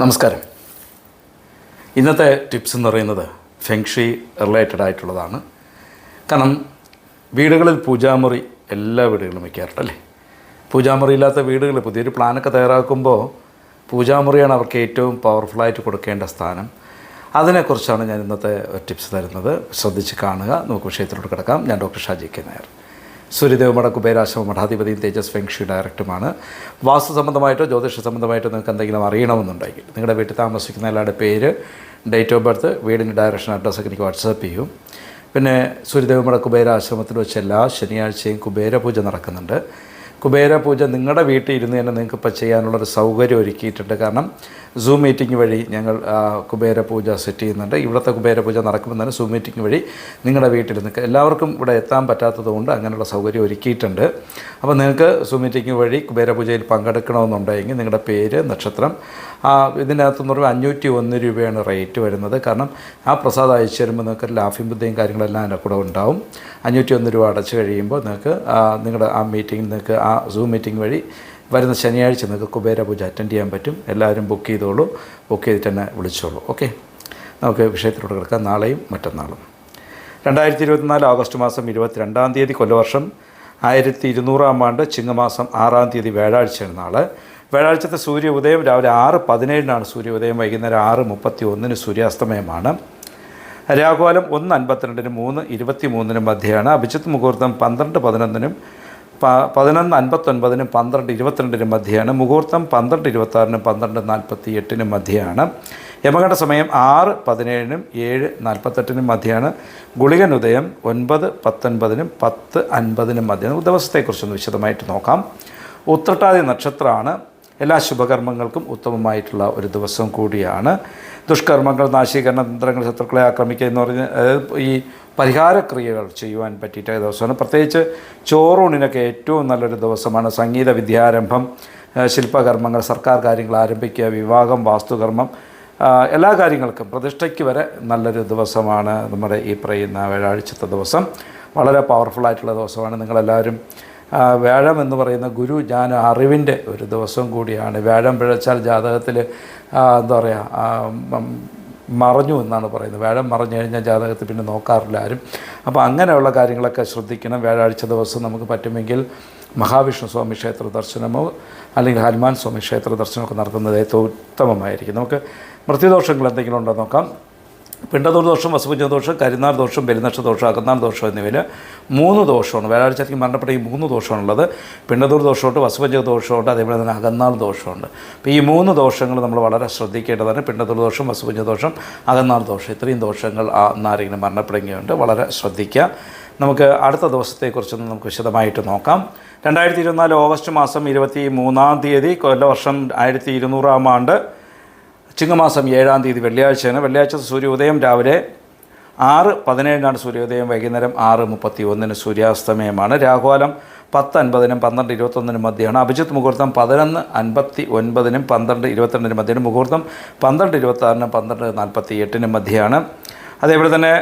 നമസ്കാരം. ഇന്നത്തെ ടിപ്സ് എന്ന് പറയുന്നത് ഫെങ്ഷി റിലേറ്റഡ് ആയിട്ടുള്ളതാണ്. കാരണം വീടുകളിൽ പൂജാമുറി എല്ലാ വീടുകളിലും വയ്ക്കാറുണ്ട് അല്ലേ? പൂജാമുറി ഇല്ലാത്ത വീടുകൾ പുതിയൊരു പ്ലാനൊക്കെ തയ്യാറാക്കുമ്പോൾ പൂജാമുറിയാണ് അവർക്ക് ഏറ്റവും പവർഫുള്ളായിട്ട് കൊടുക്കേണ്ട സ്ഥാനം. അതിനെക്കുറിച്ചാണ് ഞാൻ ഇന്നത്തെ ടിപ്സ് തരുന്നത്. ശ്രദ്ധിച്ച് കാണുക. നമുക്ക് വിഷയത്തിലോട്ട് കിടക്കാം. ഞാൻ ഡോക്ടർ ഷാജി കെ നായർ. സൂര്യദേവ് മഠ കുബേരാശ്രമ മഠാധിപതിയും തേജസ് ഫെങ്ഷി ഡയറക്ടറുമാണ്. വാസ്തു സംബന്ധമായിട്ടോ ജ്യോതിഷ സംബന്ധമായിട്ടോ നിങ്ങൾക്ക് എന്തെങ്കിലും അറിയണമെന്നുണ്ടെങ്കിൽ നിങ്ങളുടെ വീട്ടിൽ താമസിക്കുന്ന എല്ലാവരുടെ പേര് ഡേറ്റ് ഓഫ് ബർത്ത് വീടിന്റെ ഡയറക്ഷൻ അഡ്രസ്സൊക്കെ എനിക്ക് വാട്സപ്പ് ചെയ്യും. പിന്നെ സൂര്യദേവ് മഠ കുബേരാശ്രമത്തിൽ വെച്ച് എല്ലാ ശനിയാഴ്ചയും കുബേരപൂജ നടക്കുന്നുണ്ട്. കുബേര പൂജ നിങ്ങളുടെ വീട്ടിൽ ഇരുന്ന് തന്നെ നിങ്ങൾക്ക് ഇപ്പോൾ ചെയ്യാനുള്ളൊരു സൗകര്യം ഒരുക്കിയിട്ടുണ്ട്. കാരണം സൂം മീറ്റിംഗ് വഴി ഞങ്ങൾ കുബേര പൂജ സെറ്റ് ചെയ്യുന്നുണ്ട്. ഇവിടുത്തെ കുബേര പൂജ നടക്കുമ്പോൾ തന്നെ സൂം മീറ്റിംഗ് വഴി നിങ്ങളുടെ വീട്ടിൽ നിന്ന് എല്ലാവർക്കും ഇവിടെ എത്താൻ പറ്റാത്തതുകൊണ്ട് അങ്ങനെയുള്ള സൗകര്യം ഒരുക്കിയിട്ടുണ്ട്. അപ്പോൾ നിങ്ങൾക്ക് സൂം മീറ്റിംഗ് വഴി കുബേര പൂജയിൽ പങ്കെടുക്കണമെന്നുണ്ടെങ്കിൽ നിങ്ങളുടെ പേര് നക്ഷത്രം ഇതിനകത്തെന്ന് പറയുമ്പോൾ അഞ്ഞൂറ്റി ഒന്ന് രൂപയാണ് റേറ്റ് വരുന്നത്. കാരണം ആ പ്രസാദം അയച്ചു തരുമ്പോൾ നിങ്ങൾക്ക് ലാഫിംഗ് ബുദ്ധിയും കാര്യങ്ങളെല്ലാം അതിന്റെ കൂടെ ഉണ്ടാവും. അഞ്ഞൂറ്റി ഒന്ന് രൂപ അടച്ചു കഴിയുമ്പോൾ നിങ്ങൾക്ക് നിങ്ങളുടെ ആ മീറ്റിംഗ് നിങ്ങൾക്ക് സൂം മീറ്റിംഗ് വഴി വരുന്ന ശനിയാഴ്ച നിങ്ങൾക്ക് കുബേര പൂജ അറ്റൻഡ് ചെയ്യാൻ പറ്റും. എല്ലാവരും ബുക്ക് ചെയ്തോളൂ. ബുക്ക് ചെയ്തിട്ട് തന്നെ വിളിച്ചോളൂ. ഓക്കെ നമുക്ക് വിഷയത്തിലോട്ട് കിടക്കാം. നാളെയും മറ്റന്നാളും. രണ്ടായിരത്തി ഇരുപത്തിനാല് ഓഗസ്റ്റ് മാസം ഇരുപത്തിരണ്ടാം തീയതി കൊല്ലവർഷം. ആയിരത്തി ഇരുന്നൂറാം ആണ്ട് ചിങ്ങമാസം ആറാം തീയതി വ്യാഴാഴ്ചയാണ് നാളെ. വ്യാഴാഴ്ചത്തെ സൂര്യ ഉദയം രാവിലെ ആറ് പതിനേഴിനാണ് സൂര്യ ഉദയം വൈകുന്നേരം ആറ് മുപ്പത്തി ഒന്നിന് സൂര്യാസ്തമയമാണ്. രാഘുവാലം ഒന്ന് അൻപത്തിരണ്ടിനും മൂന്ന് ഇരുപത്തി മൂന്നിനും മധ്യയാണ്. അഭിജിത്ത് മുഹൂർത്തം പന്ത്രണ്ട് പതിനൊന്നിനും പതിനൊന്ന് അൻപത്തൊൻപതിനും പന്ത്രണ്ട് ഇരുപത്തിരണ്ടിനും മധ്യയാണ് മുഹൂർത്തം പന്ത്രണ്ട് ഇരുപത്താറിനും പന്ത്രണ്ട് നാൽപ്പത്തി എട്ടിനും മധ്യയാണ് യമഘട്ട സമയം ആറ് പതിനേഴിനും ഏഴ് നാൽപ്പത്തെട്ടിനും മധ്യയാണ് ഗുളികൻ ഉദയം ഒൻപത് പത്തൊൻപതിനും പത്ത് അൻപതിനും മധ്യ ദിവസത്തെക്കുറിച്ചൊന്ന് വിശദമായിട്ട് നോക്കാം. ഉത്രട്ടാതി നക്ഷത്രമാണ് എല്ലാ ശുഭകർമ്മങ്ങൾക്കും ഉത്തമമായിട്ടുള്ള ഒരു ദിവസം കൂടിയാണ്. ദുഷ്കർമ്മങ്ങൾ നാശീകരണ തന്ത്രങ്ങൾ ശത്രുക്കളെ ആക്രമിക്കുക എന്ന് പറഞ്ഞ് ഈ പരിഹാരക്രിയകൾ ചെയ്യുവാൻ പറ്റിയിട്ട ദിവസമാണ്. പ്രത്യേകിച്ച് ചോറൂണിനൊക്കെ ഏറ്റവും നല്ലൊരു ദിവസമാണ് സംഗീത വിദ്യാരംഭം ശില്പകർമ്മങ്ങൾ സർക്കാർ കാര്യങ്ങൾ ആരംഭിക്കുക വിവാഹം വാസ്തുകർമ്മം എല്ലാ കാര്യങ്ങൾക്കും പ്രതിഷ്ഠയ്ക്ക് വരെ നല്ലൊരു ദിവസമാണ് നമ്മുടെ ഈ പറയുന്ന വ്യാഴാഴ്ചത്തെ ദിവസം. വളരെ പവർഫുള്ളായിട്ടുള്ള ദിവസമാണ് നിങ്ങളെല്ലാവരും വ്യാഴം എന്ന് പറയുന്ന ഗുരു ഞാൻ അറിവിന്റെ ഒരു ദിവസം കൂടിയാണ്. വ്യാഴം പിഴച്ചാൽ ജാതകത്തിൽ എന്താ പറയുക മറഞ്ഞു എന്നാണ് പറയുന്നത്. വ്യാഴം മറഞ്ഞു കഴിഞ്ഞാൽ ജാതകത്തിൽ പിന്നെ നോക്കാറില്ല ആരും. അപ്പോൾ അങ്ങനെയുള്ള കാര്യങ്ങളൊക്കെ ശ്രദ്ധിക്കണം. വ്യാഴാഴ്ച ദിവസം നമുക്ക് പറ്റുമെങ്കിൽ മഹാവിഷ്ണു സ്വാമി ക്ഷേത്ര ദർശനമോ അല്ലെങ്കിൽ ഹനുമാൻ സ്വാമി ക്ഷേത്ര ദർശനമൊക്കെ നടത്തുന്നത് ഏറ്റവും ഉത്തമമായിരിക്കും. നമുക്ക് മൃത്യുദോഷങ്ങൾ എന്തെങ്കിലും ഉണ്ടോ നോക്കാം. പിണ്ടതൂർ ദോഷം വസുപുജ ദോഷം കരിനാർ ദോഷം പെരുന്നക്ഷ ദോഷം അകന്നാൾ ദോഷം എന്നിവയിൽ മൂന്ന് ദോഷമാണ്. വ്യാഴാഴ്ചയ്ക്ക് മരണപ്പെട്ട ഈ മൂന്ന് ദോഷമാണുള്ളത്. പിണ്ടതൂർ ദോഷമുണ്ട് വസുപഞ്ച ദോഷമുണ്ട് അതേപോലെ തന്നെ അകന്നാൾ ദോഷമുണ്ട്. അപ്പോൾ ഈ മൂന്ന് ദോഷങ്ങൾ നമ്മൾ വളരെ ശ്രദ്ധിക്കേണ്ടതാണ്. പിണ്ടതൂർ ദോഷം വസുപഞ്ച ദോഷം അകന്നാൾ ദോഷം. ഇത്രയും ദോഷങ്ങൾ ആ ആരെങ്കിലും മരണപ്പെടുകയുണ്ട്. വളരെ ശ്രദ്ധിക്കുക. നമുക്ക് അടുത്ത ദിവസത്തെക്കുറിച്ചൊന്ന് നമുക്ക് വിശദമായിട്ട് നോക്കാം. രണ്ടായിരത്തി ഇരുപത്തിനാല് ഓഗസ്റ്റ് മാസം ഇരുപത്തി മൂന്നാം തീയതി കൊല്ലവർഷം ആയിരത്തി ഇരുന്നൂറാം ആണ്ട് ചിങ്ങമാസം ഏഴാം തീയതി വെള്ളിയാഴ്ചയാണ്. വെള്ളിയാഴ്ച സൂര്യോദയം രാവിലെ ആറ് പതിനേഴിനാണ് സൂര്യോദയം. വൈകുന്നേരം ആറ് മുപ്പത്തി ഒന്നിന് സൂര്യാസ്തമയമാണ്. രാഹുകാലം പത്ത് അൻപതിനും പന്ത്രണ്ട് ഇരുപത്തൊന്നിനും മധ്യമാണ് അഭിജിത്ത് മുഹൂർത്തം പതിനൊന്ന് അൻപത്തി ഒൻപതിനും പന്ത്രണ്ട് ഇരുപത്തിരണ്ടിനും മധ്യയാണ് മുഹൂർത്തം. പന്ത്രണ്ട് ഇരുപത്താറിനും പന്ത്രണ്ട് നാൽപ്പത്തി എട്ടിനും മധ്യയാണ്. അതേപോലെ തന്നെ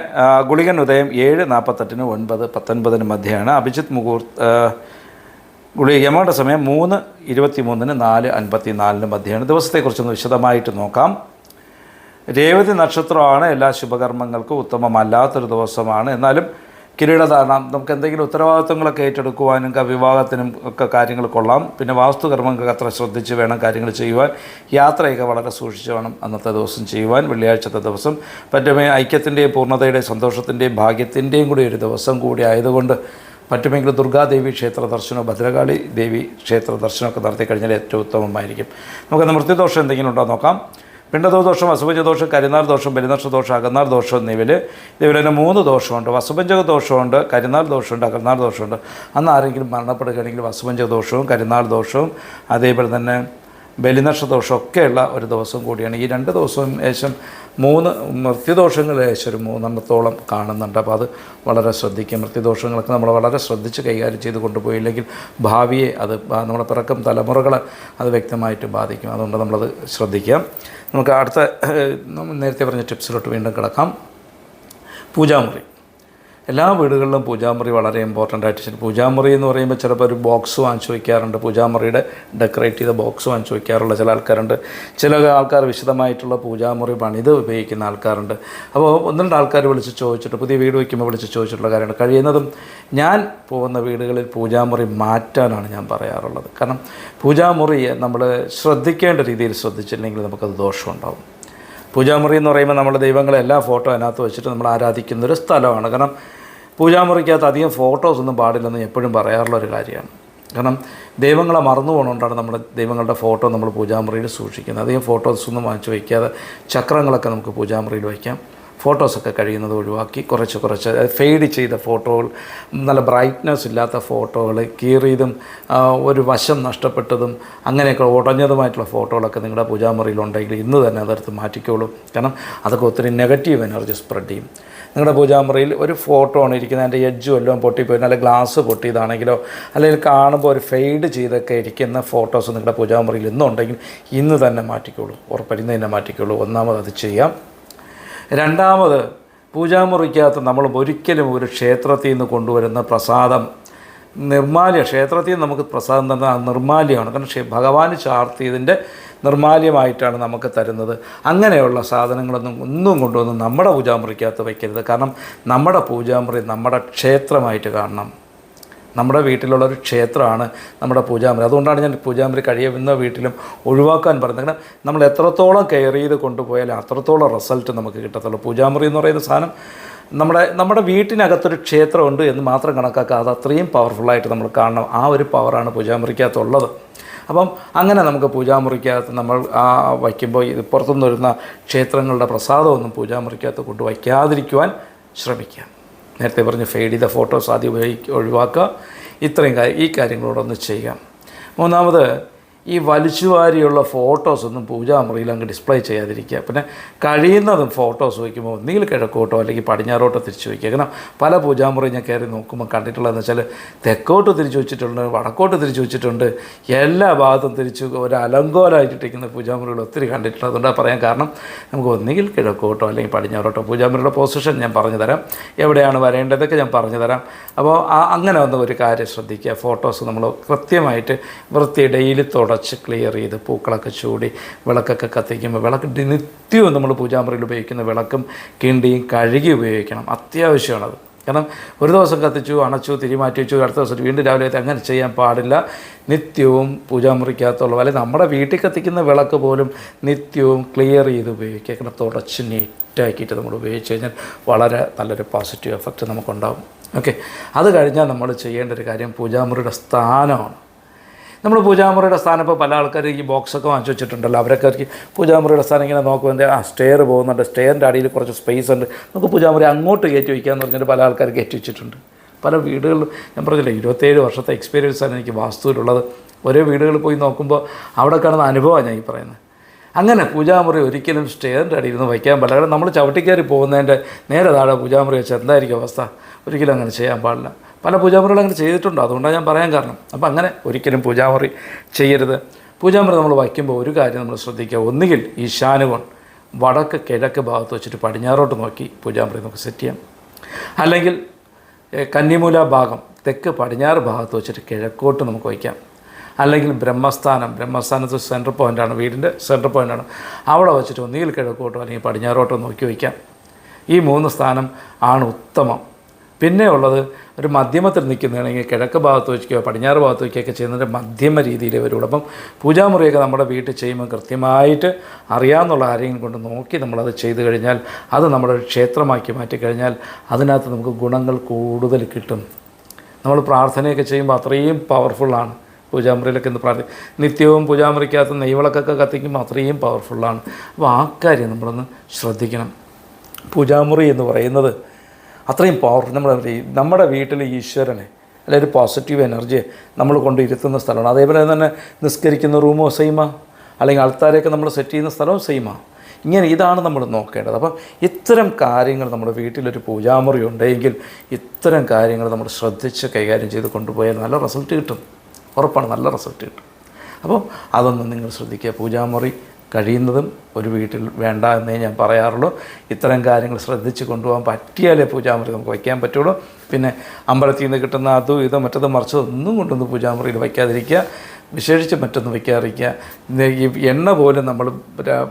ഗുളികൻ ഉദയം ഏഴ് നാൽപ്പത്തെട്ടിനും ഒൻപത് പത്തൊൻപതിനും മധ്യയാണ്. അഭിജിത്ത് മുഹൂർത്ത ഗുളി യമയുടെ സമയം മൂന്ന് ഇരുപത്തി മൂന്നിന് നാല് അൻപത്തി നാലിന് മധ്യമാണ് ദിവസത്തെക്കുറിച്ചൊന്ന് വിശദമായിട്ട് നോക്കാം. രേവതി നക്ഷത്രമാണ് എല്ലാ ശുഭകർമ്മങ്ങൾക്കും ഉത്തമമല്ലാത്തൊരു ദിവസമാണ്. എന്നാലും കിരീടധാരണം നമുക്ക് എന്തെങ്കിലും ഉത്തരവാദിത്വങ്ങളൊക്കെ ഏറ്റെടുക്കുവാനും വിവാഹത്തിനും ഒക്കെ കാര്യങ്ങൾ കൊള്ളാം. പിന്നെ വാസ്തുകർമ്മങ്ങൾക്ക് അത്ര ശ്രദ്ധിച്ച് വേണം കാര്യങ്ങൾ ചെയ്യുവാൻ. യാത്രയൊക്കെ വളരെ സൂക്ഷിച്ച് വേണം അന്നത്തെ ദിവസം ചെയ്യുവാൻ വെള്ളിയാഴ്ചത്തെ ദിവസം. പറ്റുമേ ഐക്യത്തിന്റെയും പൂർണതയുടെയും സന്തോഷത്തിന്റെയും ഭാഗ്യത്തിന്റെയും കൂടി ഒരു ദിവസം കൂടി ആയതുകൊണ്ട് പറ്റുമെങ്കിൽ ദുർഗാദേവി ക്ഷേത്ര ദർശനവും ഭദ്രകാളി ദേവി ക്ഷേത്ര ദർശനമൊക്കെ നടത്തി കഴിഞ്ഞാൽ ഏറ്റവും ഉത്തമമായിരിക്കും. നമുക്ക് മൃത്യുദോഷം എന്തെങ്കിലും ഉണ്ടോ നോക്കാം. പിണ്ടതോ ദോഷം കരിനാർ ദോഷം കരിനാൾ ദോഷം ബലിനക്ഷ ദോഷം എന്നിവയിൽ ഇതുപോലെ തന്നെ മൂന്ന് ദോഷമുണ്ട്. വസുപഞ്ചക ദോഷമുണ്ട് കരിനാൾ ദോഷമുണ്ട് അകന്നാൾ ദോഷമുണ്ട് അന്ന് ആരെങ്കിലും മരണപ്പെടുകയാണെങ്കിൽ വസുപഞ്ചക ദോഷവും കരിനാൾ ദോഷവും അതേപോലെ തന്നെ ബലിനക്ഷ ദോഷമൊക്കെയുള്ള ഒരു ദിവസം കൂടിയാണ്. ഈ രണ്ട് ദിവസവും ഏകദേശം മൂന്ന് മൃത്യുദോഷങ്ങൾ ഏകദേശം ഒരു മൂന്നെണ്ണത്തോളം കാണുന്നുണ്ട്. അപ്പോൾ അത് വളരെ ശ്രദ്ധിക്കുക. മൃത്യുദോഷങ്ങളൊക്കെ നമ്മൾ വളരെ ശ്രദ്ധിച്ച് കൈകാര്യം ചെയ്ത് കൊണ്ടുപോയില്ലെങ്കിൽ ഭാവിയെ അത് നമ്മുടെ പിറക്കം തലമുറകളെ അത് വ്യക്തമായിട്ട് ബാധിക്കും. അതുകൊണ്ട് നമ്മളത് ശ്രദ്ധിക്കാം നമുക്ക് അടുത്ത നേരത്തെ പറഞ്ഞ ടിപ്സിലോട്ട് വീണ്ടും കിടക്കാം. പൂജാമുറി. എല്ലാ വീടുകളിലും പൂജാമുറി വളരെ ഇമ്പോർട്ടന്റ് ആയിട്ട് പൂജാമുറി എന്ന് പറയുമ്പോൾ ചിലപ്പോൾ ഒരു ബോക്സ് വാങ്ങിച്ചു വയ്ക്കാറുണ്ട് പൂജാമുറിയുടെ ഡെക്കറേറ്റ് ചെയ്ത ബോക്സ് വാങ്ങിച്ചു വയ്ക്കാറുള്ള ചില ആൾക്കാരുണ്ട്. ചില ആൾക്കാർ വിശദമായിട്ടുള്ള പൂജാമുറി പണിത് ഉപയോഗിക്കുന്ന ആൾക്കാരുണ്ട്. അപ്പോൾ ഒന്ന് രണ്ട് ആൾക്കാർ വിളിച്ച് ചോദിച്ചിട്ട് പുതിയ വീട് വയ്ക്കുമ്പോൾ വിളിച്ച് ചോദിച്ചിട്ടുള്ള കാര്യമാണ് കഴിയുന്നതും ഞാൻ പോകുന്ന വീടുകളിൽ പൂജാമുറി മാറ്റാനാണ് ഞാൻ പറയാറുള്ളത്. കാരണം പൂജാമുറി നമ്മൾ ശ്രദ്ധിക്കേണ്ട രീതിയിൽ ശ്രദ്ധിച്ചില്ലെങ്കിൽ നമുക്കത് ദോഷമുണ്ടാകും പൂജാമുറി എന്ന് പറയുമ്പോൾ നമ്മൾ ദൈവങ്ങളെ എല്ലാ ഫോട്ടോ അതിനകത്ത് വെച്ചിട്ട് നമ്മൾ ആരാധിക്കുന്ന ഒരു സ്ഥലമാണ്. കാരണം പൂജാമുറിക്കകത്ത് അധികം ഫോട്ടോസ് ഒന്നും പാടില്ലെന്ന് എപ്പോഴും പറയാറുള്ള ഒരു കാര്യമാണ്. കാരണം ദൈവങ്ങളെ മറന്നു പോകണോണ്ടാണ് നമ്മുടെ ദൈവങ്ങളുടെ ഫോട്ടോ നമ്മൾ പൂജാമുറിയിൽ സൂക്ഷിക്കുന്നത്. അധികം ഫോട്ടോസൊന്നും വാങ്ങിച്ച് വയ്ക്കാതെ ചക്രങ്ങളൊക്കെ നമുക്ക് പൂജാമുറിയിൽ വയ്ക്കാം ഫോട്ടോസൊക്കെ കഴിയുന്നത് ഒഴിവാക്കി കുറച്ച് കുറച്ച് ഫെയ്ഡ് ചെയ്ത ഫോട്ടോകൾ നല്ല ബ്രൈറ്റ്നെസ് ഇല്ലാത്ത ഫോട്ടോകൾ കീറിയതും ഒരു വശം നഷ്ടപ്പെട്ടതും അങ്ങനെയൊക്കെ ഉടഞ്ഞതുമായിട്ടുള്ള ഫോട്ടോകളൊക്കെ നിങ്ങളുടെ പൂജാമുറിയിലുണ്ടെങ്കിൽ ഇന്ന് തന്നെ അതെടുത്ത് മാറ്റിക്കോളൂ. കാരണം അതൊക്കെ ഒത്തിരി നെഗറ്റീവ് എനർജി സ്പ്രെഡ് ചെയ്യും. നിങ്ങളുടെ പൂജാമുറിയിൽ ഒരു ഫോട്ടോ ആണ് ഇരിക്കുന്നത്. അതിന്റെ എഡ്ജ് വല്ലതും പൊട്ടിപ്പോയി. അല്ലെങ്കിൽ ഗ്ലാസ് പൊട്ടിയതാണെങ്കിലോ അല്ലെങ്കിൽ കാണുമ്പോൾ ഒരു ഫെയ്ഡ് ചെയ്തൊക്കെ ഇരിക്കുന്ന ഫോട്ടോസ് നിങ്ങളുടെ പൂജാമുറിയിൽ ഇന്നുണ്ടെങ്കിൽ ഇന്ന് തന്നെ മാറ്റിക്കോളൂ. ഉറപ്പരിന്ന് തന്നെ മാറ്റിക്കോളൂ. ഒന്നാമത് അത് ചെയ്യാം. രണ്ടാമത് പൂജാമുറിക്കകത്ത് നമ്മൾ ഒരിക്കലും ഒരു ക്ഷേത്രത്തിൽ നിന്ന് കൊണ്ടുവരുന്ന പ്രസാദം നിർമാല്യ ക്ഷേത്രത്തിൽ നമുക്ക് പ്രസാദം തന്ന നിർമാല്യമാണ്. കാരണം ഭഗവാൻ ചാർത്തിയതിന്റെ നിർമാല്യമായിട്ടാണ് നമുക്ക് തരുന്നത്. അങ്ങനെയുള്ള സാധനങ്ങളൊന്നും ഒന്നും കൊണ്ടുവന്ന് നമ്മുടെ പൂജാമുറിക്കകത്ത് വയ്ക്കരുത്. കാരണം നമ്മുടെ പൂജാമുറി നമ്മുടെ ക്ഷേത്രമായിട്ട് കാണണം. നമ്മുടെ വീട്ടിലുള്ള ഒരു ക്ഷേത്രമാണ് നമ്മുടെ പൂജാമുറി. അതുകൊണ്ടാണ് ഞാൻ പൂജാമുറി കഴിയുന്ന വീട്ടിലും ഒഴിവാക്കാൻ പറയുന്നത് കാരണം നമ്മൾ എത്രത്തോളം കെയർ ചെയ്ത് കൊണ്ടുപോയാൽ അത്രത്തോളം റിസൾട്ട് നമുക്ക് കിട്ടത്തുള്ളൂ. പൂജാമുറി എന്ന് പറയുന്ന സാധനം നമ്മുടെ നമ്മുടെ വീട്ടിനകത്തൊരു ക്ഷേത്രമുണ്ട് എന്ന് മാത്രം കണക്കാക്കുക അത് അത്രയും പവർഫുള്ളായിട്ട് നമ്മൾ കാണണം. ആ ഒരു പവറാണ് പൂജാമുറിക്കകത്തുള്ളത്. അപ്പം അങ്ങനെ നമുക്ക് പൂജാമുറിക്കകത്ത് നമ്മൾ ആ വയ്ക്കുമ്പോൾ ഇത് പുറത്തുനിന്ന് വരുന്ന ക്ഷേത്രങ്ങളുടെ പ്രസാദമൊന്നും പൂജാമുറിക്കകത്ത് കൊണ്ട് വയ്ക്കാതിരിക്കുവാൻ ശ്രമിക്കുക. നേരത്തെ പറഞ്ഞ് ഫെയ്ഡ് ചെയ്ത ഫോട്ടോസ് ആദ്യം ഉപയോഗിക്കുക ഒഴിവാക്കുക. ഇത്രയും കാര്യം ഈ കാര്യങ്ങളോടൊന്ന് ചെയ്യാം മൂന്നാമത് ഈ വലിച്ചുവാരിയുള്ള ഫോട്ടോസ് ഒന്നും പൂജാമുറിയിൽ അങ്ങ് ഡിസ്പ്ലേ ചെയ്യാതിരിക്കുക. പിന്നെ കഴിയുന്നതും ഫോട്ടോസ് വയ്ക്കുമ്പോൾ ഒന്നുകിൽ കിഴക്കോട്ടോ അല്ലെങ്കിൽ പടിഞ്ഞാറോട്ടോ തിരിച്ചു വയ്ക്കുക. കാരണം പല പൂജാമുറി ഞാൻ കയറി നോക്കുമ്പോൾ കണ്ടിട്ടുള്ളതെന്ന് വെച്ചാൽ തെക്കോട്ട് തിരിച്ചു വെച്ചിട്ടുണ്ട് വടക്കോട്ട് തിരിച്ചു വെച്ചിട്ടുണ്ട്. എല്ലാ ഭാഗത്തും തിരിച്ചു ഒരു അലങ്കോലമായിട്ടിരിക്കുന്ന പൂജാമുറികൾ ഒത്തിരി കണ്ടിട്ടുണ്ട് അതുകൊണ്ടാണ് പറയാൻ കാരണം നമുക്ക് ഒന്നുകിൽ കിഴക്കോട്ടോ അല്ലെങ്കിൽ പടിഞ്ഞാറോട്ടോ പൂജാമുറിയുടെ പൊസിഷൻ ഞാൻ പറഞ്ഞു തരാം. എവിടെയാണ് വരേണ്ടതൊക്കെ ഞാൻ പറഞ്ഞു തരാം. അപ്പോൾ അങ്ങനെ വന്ന ഒരു കാര്യം ശ്രദ്ധിക്കുക. ഫോട്ടോസ് നമ്മൾ കൃത്യമായിട്ട് വൃത്തി ഡെയിലി തുടച്ച് ക്ലിയർ ചെയ്ത് പൂക്കളൊക്കെ ചൂടി വിളക്കൊക്കെ കത്തിക്കുമ്പോൾ വിളക്ക് നിത്യവും നമ്മൾ പൂജാമുറിയിൽ ഉപയോഗിക്കുന്ന വിളക്കും കിണ്ടിയും കഴുകി ഉപയോഗിക്കണം. അത്യാവശ്യമാണത്. കാരണം ഒരു ദിവസം കത്തിച്ചു അണച്ചു തിരിമാറ്റി വെച്ചു അടുത്ത ദിവസം വീണ്ടും രാവിലെ അങ്ങനെ ചെയ്യാൻ പാടില്ല. നിത്യവും പൂജാമുറിക്കകത്തുള്ള അല്ലെങ്കിൽ നമ്മുടെ വീട്ടിൽ കത്തിക്കുന്ന വിളക്ക് പോലും നിത്യവും ക്ലിയർ ചെയ്ത് ഉപയോഗിക്കുക. കാരണം തുടച്ച് നീറ്റാക്കിയിട്ട് നമ്മൾ ഉപയോഗിച്ച് കഴിഞ്ഞാൽ വളരെ നല്ലൊരു പോസിറ്റീവ് എഫക്റ്റ് നമുക്കുണ്ടാകും ഓക്കെ അത് കഴിഞ്ഞാൽ നമ്മൾ ചെയ്യേണ്ട ഒരു കാര്യം പൂജാമുറിയുടെ സ്ഥാനമാണ്. നമ്മൾ പൂജാമുറിയുടെ സ്ഥാനം ഇപ്പോൾ പല ആൾക്കാർ ഈ ബോക്സൊക്കെ വാങ്ങിച്ചു വെച്ചിട്ടുണ്ടല്ലോ. അവരൊക്കെ പൂജാമുറിയുടെ സ്ഥാനം ഇങ്ങനെ നോക്കുമ്പോൾ ആ സ്റ്റെയർ പോകുന്നുണ്ട്. സ്റ്റെയറിന്റെ അടിയിൽ കുറച്ച് സ്പേസ് ഉണ്ട്. നമുക്ക് പൂജാമുറി അങ്ങോട്ട് കയറ്റി വയ്ക്കാമെന്ന് പറഞ്ഞിട്ട് പല ആൾക്കാർ കയറ്റി വെച്ചിട്ടുണ്ട്. പല വീടുകളിലും ഞാൻ പറഞ്ഞില്ല ഇരുപത്തേഴ് വർഷത്തെ എക്സ്പീരിയൻസാണ് എനിക്ക് വാസ്തുവിലുള്ളത്. ഓരോ വീടുകളിൽ പോയി നോക്കുമ്പോൾ അവിടെ കാണുന്ന അനുഭവമാണ് ഞാൻ ഈ പറയുന്നത്. അങ്ങനെ പൂജാമുറി ഒരിക്കലും സ്റ്റെയറിന്റെ അടിയിൽ നിന്ന് വയ്ക്കാൻ പാടില്ല. കാരണം നമ്മൾ ചവിട്ടിക്കയറി പോകുന്നതിന്റെ നേരെ താഴെ പൂജാമുറി വെച്ചാൽ എന്തായിരിക്കും അവസ്ഥ? ഒരിക്കലും അങ്ങനെ ചെയ്യാൻ പാടില്ല. പല പൂജാമുറികൾ അങ്ങനെ ചെയ്തിട്ടുണ്ട്. അതുകൊണ്ടാണ് ഞാൻ പറയാൻ കാരണം. അപ്പോൾ അങ്ങനെ ഒരിക്കലും പൂജാമുറി ചെയ്യരുത്. പൂജാമുറി നമ്മൾ വയ്ക്കുമ്പോൾ ഒരു കാര്യം നമ്മൾ ശ്രദ്ധിക്കുക. ഒന്നുകിൽ ഈശാനുകോൺ വടക്ക് കിഴക്ക് ഭാഗത്ത് വെച്ചിട്ട് പടിഞ്ഞാറോട്ട് നോക്കി പൂജാമുറി നമുക്ക് സെറ്റ് ചെയ്യാം. അല്ലെങ്കിൽ കന്നിമൂല ഭാഗം തെക്ക് പടിഞ്ഞാറ് ഭാഗത്ത് വെച്ചിട്ട് കിഴക്കോട്ട് നമുക്ക് വയ്ക്കാം. അല്ലെങ്കിൽ ബ്രഹ്മസ്ഥാനം ബ്രഹ്മസ്ഥാനത്ത് സെന്റർ പോയിന്റാണ് വീടിന്റെ സെന്റർ പോയിന്റാണ് അവിടെ വെച്ചിട്ട് ഒന്നുകിൽ കിഴക്കോട്ടോ അല്ലെങ്കിൽ പടിഞ്ഞാറോട്ടോ നോക്കി വയ്ക്കാം. ഈ മൂന്ന് സ്ഥാനം ആണ് ഉത്തമം. പിന്നെ ഉള്ളത് ഒരു മധ്യമത്തിൽ നിൽക്കുന്നതാണെങ്കിൽ കിഴക്ക് ഭാഗത്ത് വയ്ക്കുകയോ പടിഞ്ഞാറ് ഭാഗത്ത് വയ്ക്കുകയൊക്കെ ചെയ്യുന്നതിന്റെ മധ്യമ രീതിയിൽ വരുള്ളൂ അപ്പം പൂജാമുറിയൊക്കെ നമ്മുടെ വീട്ടിൽ ചെയ്യുമ്പോൾ കൃത്യമായിട്ട് അറിയാമെന്നുള്ള ആരെയും കൊണ്ട് നോക്കി നമ്മളത് ചെയ്തു കഴിഞ്ഞാൽ അത് നമ്മുടെ ക്ഷേത്രമാക്കി മാറ്റിക്കഴിഞ്ഞാൽ അതിനകത്ത് നമുക്ക് ഗുണങ്ങൾ കൂടുതൽ കിട്ടും. നമ്മൾ പ്രാർത്ഥനയൊക്കെ ചെയ്യുമ്പോൾ അത്രയും പവർഫുള്ളാണ് പൂജാമുറിയിലൊക്കെ ഇന്ന് പ്രാർത്ഥി നിത്യവും പൂജാമുറിക്കകത്ത് നെയ്വിളക്കൊക്കെ കത്തിക്കുമ്പോൾ അത്രയും പവർഫുള്ളാണ് അപ്പോൾ ആ കാര്യം നമ്മളൊന്ന് ശ്രദ്ധിക്കണം. പൂജാമുറി എന്ന് പറയുന്നത് അത്രയും പവർ നമ്മൾ നമ്മുടെ വീട്ടിൽ ഈശ്വരനെ അല്ലെങ്കിൽ ഒരു പോസിറ്റീവ് എനർജിയെ നമ്മൾ കൊണ്ട് ഇരുത്തുന്ന സ്ഥലമാണ്. അതേപോലെ തന്നെ നിസ്കരിക്കുന്ന റൂമോ സെയിമാ അല്ലെങ്കിൽ ആൾക്കാരെയൊക്കെ നമ്മൾ സെറ്റ് ചെയ്യുന്ന സ്ഥലവും സെയിമാ ഇങ്ങനെ ഇതാണ് നമ്മൾ നോക്കേണ്ടത്. അപ്പം ഇത്തരം കാര്യങ്ങൾ നമ്മുടെ വീട്ടിലൊരു പൂജാമുറി ഉണ്ടെങ്കിൽ ഇത്തരം കാര്യങ്ങൾ നമ്മൾ ശ്രദ്ധിച്ച് കൈകാര്യം ചെയ്ത് കൊണ്ടുപോയാൽ നല്ല റിസൾട്ട് കിട്ടും. ഉറപ്പാണ് നല്ല റിസൾട്ട് കിട്ടും. അപ്പോൾ അതൊന്നും നിങ്ങൾ ശ്രദ്ധിക്കുക. പൂജാമുറി കഴിയുന്നതും ഒരു വീട്ടിൽ വേണ്ട എന്നേ ഞാൻ പറയാറുള്ളൂ. ഇത്തരം കാര്യങ്ങൾ ശ്രദ്ധിച്ച് കൊണ്ടുപോകാൻ പറ്റിയാലേ പൂജാമുറി നമുക്ക് വയ്ക്കാൻ പറ്റുള്ളൂ. പിന്നെ അമ്പലത്തിൽ നിന്ന് കിട്ടുന്ന അതും ഇതും മറ്റതും മറിച്ചതും ഒന്നും കൊണ്ടൊന്ന് പൂജാമുറിയിൽ വയ്ക്കാതിരിക്കുക. വിശേഷിച്ച് മറ്റൊന്നും വയ്ക്കാതിരിക്കുക ഈ എണ്ണ പോലും നമ്മൾ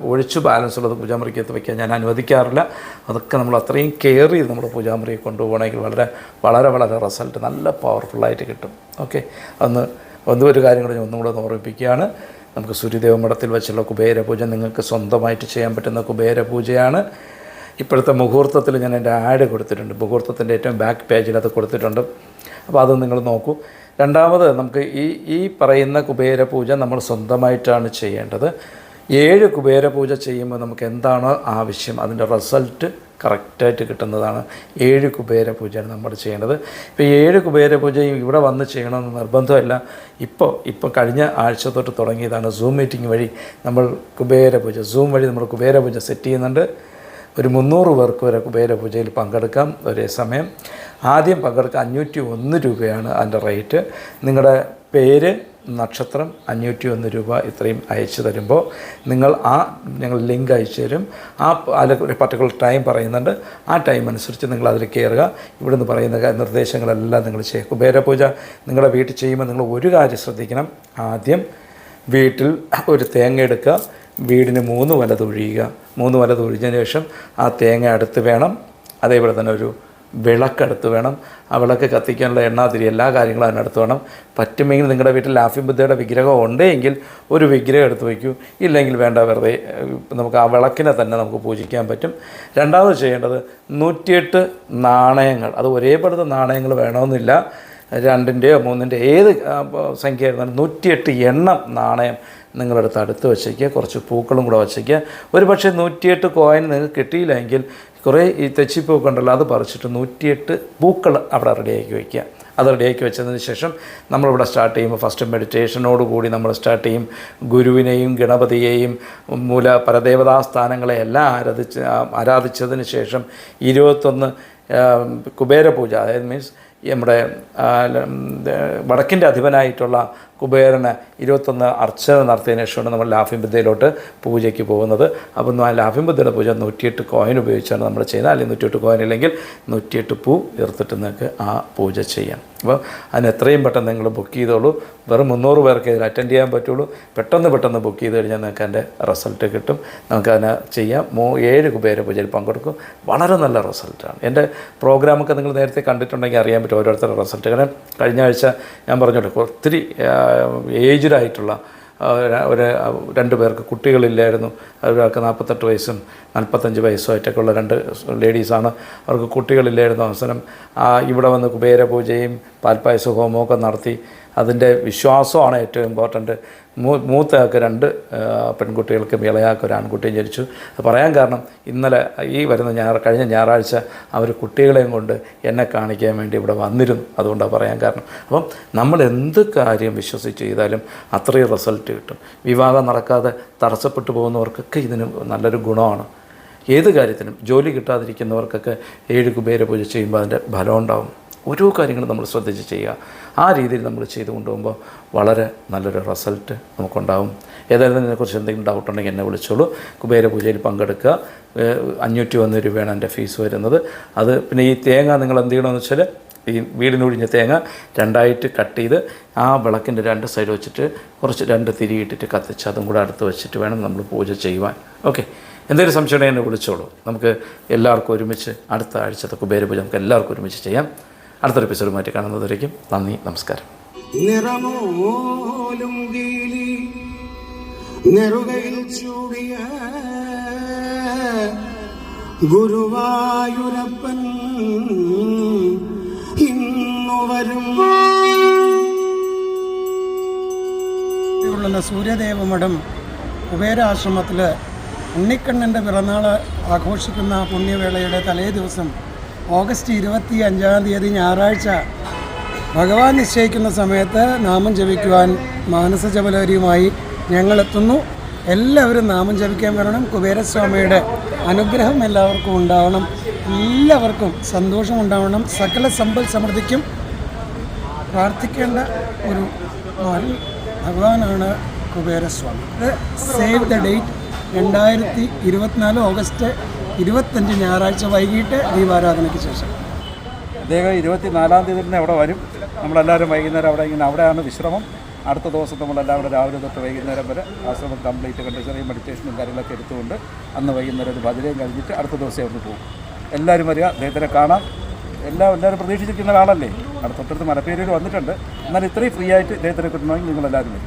ഒഴിച്ചു ബാലൻസ് ഉള്ളത് പൂജാമുറിക്കകത്ത് വയ്ക്കാൻ ഞാൻ അനുവദിക്കാറില്ല. അതൊക്കെ നമ്മൾ അത്രയും കെയർ ചെയ്ത് നമ്മൾ പൂജാമുറിയെ കൊണ്ടുപോകണമെങ്കിൽ വളരെ വളരെ വളരെ റിസൾട്ട് നല്ല പവർഫുള്ളായിട്ട് കിട്ടും. ഓക്കെ അന്ന് ഒന്ന് ഒരു കാര്യം കൂടെ ഞാൻ ഒന്നും കൂടെ ഓർമ്മിപ്പിക്കുകയാണ്. നമുക്ക് സൂര്യദേവ മഠത്തിൽ വെച്ചുള്ള കുബേര പൂജ നിങ്ങൾക്ക് സ്വന്തമായിട്ട് ചെയ്യാൻ പറ്റുന്ന കുബേര പൂജയാണ് ഇപ്പോഴത്തെ മുഹൂർത്തത്തിൽ ഞാൻ എന്റെ ആഡ് കൊടുത്തിട്ടുണ്ട്. മുഹൂർത്തത്തിന്റെ ഏറ്റവും ബാക്ക് പേജിൽ അത് കൊടുത്തിട്ടുണ്ട്. അപ്പോൾ അത് നിങ്ങൾ നോക്കൂ. രണ്ടാമത് നമുക്ക് ഈ ഈ പറയുന്ന കുബേര പൂജ നമ്മൾ സ്വന്തമായിട്ടാണ് ചെയ്യേണ്ടത്. ഏഴ് കുബേര പൂജ ചെയ്യുമ്പോൾ നമുക്ക് എന്താണോ ആവശ്യം? അതിന്റെ റിസൾട്ട് കറക്റ്റായിട്ട് കിട്ടുന്നതാണ് ഏഴ് കുബേര പൂജയാണ് നമ്മൾ ചെയ്യേണ്ടത്. ഇപ്പോൾ ഏഴ് കുബേര പൂജയും ഇവിടെ വന്ന് ചെയ്യണമെന്ന് നിർബന്ധമല്ല. ഇപ്പോൾ ഇപ്പോൾ കഴിഞ്ഞ ആഴ്ച തൊട്ട് തുടങ്ങിയതാണ് സൂം മീറ്റിംഗ് വഴി നമ്മൾ കുബേര പൂജ. സൂം വഴി നമ്മൾ കുബേര പൂജ സെറ്റ് ചെയ്യുന്നുണ്ട്. ഒരു മുന്നൂറ് പേർക്ക് വരെ കുബേര പൂജയിൽ പങ്കെടുക്കാം ഒരേ സമയം. ആദ്യം പങ്കെടുക്കാൻ അഞ്ഞൂറ്റി ഒന്ന് രൂപയാണ് അതിന്റെ റേറ്റ്. നിങ്ങളുടെ പേര് നക്ഷത്രം അഞ്ഞൂറ്റി ഒന്ന് രൂപ ഇത്രയും അയച്ചു തരുമ്പോൾ നിങ്ങൾ ആ ഞങ്ങൾ ലിങ്ക് അയച്ചു തരും. ആ അതിൽ പർട്ടിക്കുലർ ടൈം പറയുന്നുണ്ട്. ആ ടൈം അനുസരിച്ച് നിങ്ങൾ അതിൽ കയറുക. ഇവിടുന്ന് പറയുന്ന നിർദ്ദേശങ്ങളെല്ലാം നിങ്ങൾ ചെയ്യുക കുബേരപൂജ നിങ്ങളുടെ വീട്ടിൽ ചെയ്യുമ്പോൾ നിങ്ങൾ ഒരു കാര്യം ശ്രദ്ധിക്കണം. ആദ്യം വീട്ടിൽ ഒരു തേങ്ങ എടുക്കുക. വീടിന് മൂന്ന് വല തൊഴിയുക മൂന്ന് വല തൊഴിഞ്ഞതിന് ശേഷം ആ തേങ്ങ അടുത്ത് വേണം. അതേപോലെ തന്നെ ഒരു വിളക്കടുത്ത് വേണം. ആ വിളക്ക് കത്തിക്കാനുള്ള എണ്ണാതിരി എല്ലാ കാര്യങ്ങളും അതിനടുത്ത് വേണം. പറ്റുമെങ്കിൽ നിങ്ങളുടെ വീട്ടിൽ ലാഫി ബുദ്ധയുടെ വിഗ്രഹം ഉണ്ടെങ്കിൽ ഒരു വിഗ്രഹം എടുത്ത് വയ്ക്കൂ. ഇല്ലെങ്കിൽ വേണ്ട വെറുതെ നമുക്ക് ആ വിളക്കിനെ തന്നെ നമുക്ക് പൂജിക്കാൻ പറ്റും. രണ്ടാമത് ചെയ്യേണ്ടത് നൂറ്റിയെട്ട് നാണയങ്ങൾ. അത് ഒരേപോലത്തെ നാണയങ്ങൾ വേണമെന്നില്ല. രണ്ടിന്റെയോ മൂന്നിന്റെ ഏത് സംഖ്യ ആയിരുന്നാലും നൂറ്റിയെട്ട് എണ്ണം നാണയം നിങ്ങളെടുത്ത് അടുത്ത് വച്ചേക്കുക. കുറച്ച് പൂക്കളും കൂടെ വച്ചേക്കുക. ഒരു പക്ഷേ നൂറ്റിയെട്ട് കോയിൻ നിങ്ങൾക്ക് കിട്ടിയില്ലെങ്കിൽ കുറേ ഈ തെച്ചിപ്പൂക്കൾ ഉണ്ടല്ലോ അത് പറിച്ചിട്ട് നൂറ്റിയെട്ട് പൂക്കൾ അവിടെ റെഡിയാക്കി വയ്ക്കുക. അത് റെഡിയാക്കി വെച്ചതിന് ശേഷം നമ്മളിവിടെ സ്റ്റാർട്ട് ചെയ്യുമ്പോൾ ഫസ്റ്റ് മെഡിറ്റേഷനോട് കൂടി നമ്മൾ സ്റ്റാർട്ട് ചെയ്യും. ഗുരുവിനെയും ഗണപതിയെയും മൂല പരദേവതാസ്ഥാനങ്ങളെയെല്ലാം ആരാധിച്ച് ആരാധിച്ചതിന് ശേഷം ഇരുപത്തൊന്ന് കുബേരപൂജ കുബേര പൂജ അതായത് മീൻസ് നമ്മുടെ വടക്കിന്റെ അധിപനായിട്ടുള്ള കുബേരന് ഇരുപത്തൊന്ന് അർച്ചന നടത്തിയതിനു ശേഷമാണ് നമ്മൾ ലാഫിം ബുദ്ധയിലോട്ട് പൂജയ്ക്ക് പോകുന്നത്. അപ്പം ആ ലാഫിം ബുദ്ധയുടെ പൂജ നൂറ്റിയെട്ട് കോയിൻ ഉപയോഗിച്ചാണ് നമ്മൾ ചെയ്യുന്നത്. അല്ലെങ്കിൽ നൂറ്റിയെട്ട് കോയിൻ ഇല്ലെങ്കിൽ നൂറ്റിയെട്ട് പൂ തീർത്തിട്ട് നിങ്ങൾക്ക് ആ പൂജ ചെയ്യാം. അപ്പോൾ അതിന് എത്രയും പെട്ടെന്ന് നിങ്ങൾ ബുക്ക് ചെയ്തോളൂ. വെറും മുന്നൂറ് പേർക്ക് ഇതിൽ അറ്റൻഡ് ചെയ്യാൻ പറ്റുള്ളൂ. പെട്ടെന്ന് പെട്ടെന്ന് ബുക്ക് ചെയ്ത് കഴിഞ്ഞാൽ നിങ്ങൾക്ക് അതിന്റെ റിസൾട്ട് കിട്ടും. നമുക്ക് അതിനെ ചെയ്യാം. മൂ ഏഴ് കുബേര പൂജയിൽ പങ്കെടുക്കും. വളരെ നല്ല റിസൾട്ടാണ് എന്റെ പ്രോഗ്രാമൊക്കെ നിങ്ങൾ നേരത്തെ കണ്ടിട്ടുണ്ടെങ്കിൽ അറിയാൻ പറ്റും ഓരോരുത്തരുടെ റിസൾട്ട് കാരണം കഴിഞ്ഞ ആഴ്ച ഞാൻ പറഞ്ഞോട്ടെ ഒത്തിരി ഏജ്ഡ് ആയിട്ടുള്ള ഒരു- രണ്ടു പേർക്ക് കുട്ടികളില്ലായിരുന്നു. ഒരാൾക്ക് നാൽപ്പത്തെട്ട് വയസ്സും നാൽപ്പത്തഞ്ച് വയസ്സുമായിട്ടൊക്കെ ഉള്ള രണ്ട് ലേഡീസാണ്. അവർക്ക് കുട്ടികളില്ലായിരുന്നു അവസരം. ഇവിടെ വന്ന് കുബേര പൂജയും പാൽപ്പായസ ഒക്കെ നടത്തി. അതിന്റെ വിശ്വാസമാണ് ഏറ്റവും ഇമ്പോർട്ടന്റ് മൂ മൂത്തയാൾക്ക് രണ്ട് പെൺകുട്ടികൾക്കും ഇളയാൾക്ക് ഒരു ആൺകുട്ടിയും ജനിച്ചു. പറയാൻ കാരണം ഇന്നലെ ഈ വരുന്ന ഞായർ കഴിഞ്ഞ ഞായറാഴ്ച അവർ കുട്ടികളെയും കൊണ്ട് എന്നെ കാണിക്കാൻ വേണ്ടി ഇവിടെ വന്നിരുന്നു. അതുകൊണ്ടാണ് പറയാൻ കാരണം. അപ്പം നമ്മൾ എന്ത് കാര്യം വിശ്വസിച്ച് ചെയ്താലും അത്രയും റിസൾട്ട് കിട്ടും. വിവാഹം നടക്കാതെ തടസ്സപ്പെട്ടു പോകുന്നവർക്കൊക്കെ ഇതിന് നല്ലൊരു ഗുണമാണ്. ഏത് കാര്യത്തിനും ജോലി കിട്ടാതിരിക്കുന്നവർക്കൊക്കെ ഏഴ് കുബേര പൂജ ചെയ്യുമ്പോൾ അതിന്റെ ഫലം ഉണ്ടാവും. ഓരോ കാര്യങ്ങളും നമ്മൾ ശ്രദ്ധിച്ച് ചെയ്യുക. ആ രീതിയിൽ നമ്മൾ ചെയ്തു കൊണ്ടുപോകുമ്പോൾ വളരെ നല്ലൊരു റിസൾട്ട് നമുക്കുണ്ടാവും. ഏതായാലും ഇതിനെക്കുറിച്ച് എന്തെങ്കിലും ഡൗട്ട് ഉണ്ടെങ്കിൽ എന്നെ വിളിച്ചോളൂ. കുബേര പൂജയിൽ പങ്കെടുക്കുക. അഞ്ഞൂറ്റി ഒന്ന് രൂപയാണ് എന്റെ ഫീസ് വരുന്നത്. അത് പിന്നെ ഈ തേങ്ങ നിങ്ങൾ എന്ത് ചെയ്യണമെന്ന് വെച്ചാൽ ഈ വീടിനൊഴിഞ്ഞ തേങ്ങ രണ്ടായിട്ട് കട്ട് ചെയ്ത് ആ വിളക്കിന്റെ രണ്ട് സൈഡ് വെച്ചിട്ട് കുറച്ച് രണ്ട് തിരിയിട്ടിട്ട് കത്തിച്ച് അതും കൂടെ അടുത്ത് വെച്ചിട്ട് വേണം നമ്മൾ പൂജ ചെയ്യുവാൻ. ഓക്കെ എന്തെങ്കിലും സംശയം ഉണ്ടെങ്കിൽ എന്നെ വിളിച്ചോളൂ. നമുക്ക് എല്ലാവർക്കും ഒരുമിച്ച് അടുത്ത ആഴ്ചത്തെ കുബേരപൂജ നമുക്ക് എല്ലാവർക്കും ഒരുമിച്ച് ചെയ്യാം. അടുത്തൊരു എപ്പിസോഡുമായിട്ട് കാണുന്നതായിരിക്കും നന്ദി നമസ്കാരം. നിറമോലും ഗീലി നെറുകയിൽ ചൂടിയ ഗുരുവായൂരപ്പൻ ഇന്നു വരും. ഉള്ള സൂര്യദേവ മഠം കുബേരാശ്രമത്തിൽ ഉണ്ണിക്കണ്ണന്റെ പിറന്നാൾ ആഘോഷിക്കുന്ന പുണ്യവേളയുടെ തലേ ദിവസം ഓഗസ്റ്റ് ഇരുപത്തി അഞ്ചാം തീയതി ഞായറാഴ്ച ഭഗവാൻ നിശ്ചയിക്കുന്ന സമയത്ത് നാമം ജപിക്കുവാൻ മാനസ ജപലവരിയുമായി ഞങ്ങളെത്തുന്നു. എല്ലാവരും നാമം ജപിക്കാൻ വരണം. കുബേരസ്വാമിയുടെ അനുഗ്രഹം എല്ലാവർക്കും ഉണ്ടാവണം. എല്ലാവർക്കും സന്തോഷം ഉണ്ടാവണം. സകല സമ്പൽ സമൃദ്ധിക്കും പ്രാർത്ഥിക്കേണ്ട ഒരു ഭഗവാനാണ് കുബേരസ്വാമി. സേവ് ദ ഡേറ്റ് രണ്ടായിരത്തി ഇരുപത്തിനാല് ഓഗസ്റ്റ് ഇരുപത്തഞ്ച് ഞായറാഴ്ച വൈകിട്ട് ദീപാരാധനയ്ക്ക് ശേഷം. അദ്ദേഹം ഇരുപത്തിനാലാം തീയതി തന്നെ അവിടെ വരും. നമ്മളെല്ലാവരും വൈകുന്നേരം അവിടെ ഇങ്ങനെ അവിടെയാണ് വിശ്രമം. അടുത്ത ദിവസം നമ്മളെല്ലാവരും രാവിലെ തൊട്ട് വൈകുന്നേരം വരെ ആശ്രമം കംപ്ലീറ്റ് കണ്ട് ചെറിയ മെഡിറ്റേഷനും കാര്യങ്ങളൊക്കെ എടുത്തുകൊണ്ട് അന്ന് വൈകുന്നേരം ഒരു ഭജനയും കഴിഞ്ഞിട്ട് അടുത്ത ദിവസം അവിടെ പോകും. എല്ലാവരും വരിക. അദ്ദേഹത്തിനെ കാണാം. എല്ലാം എല്ലാവരും പ്രതീക്ഷിച്ചിരിക്കുന്ന ആളല്ലേ അവിടെ തൊട്ടടുത്ത് മലപ്പേരിൽ വന്നിട്ടുണ്ട്. എന്നാൽ ഇത്രയും ഫ്രീ ആയിട്ട് ഇദ്ദേഹത്തിനെ കിട്ടണമെങ്കിൽ നിങ്ങളെല്ലാവരും വരും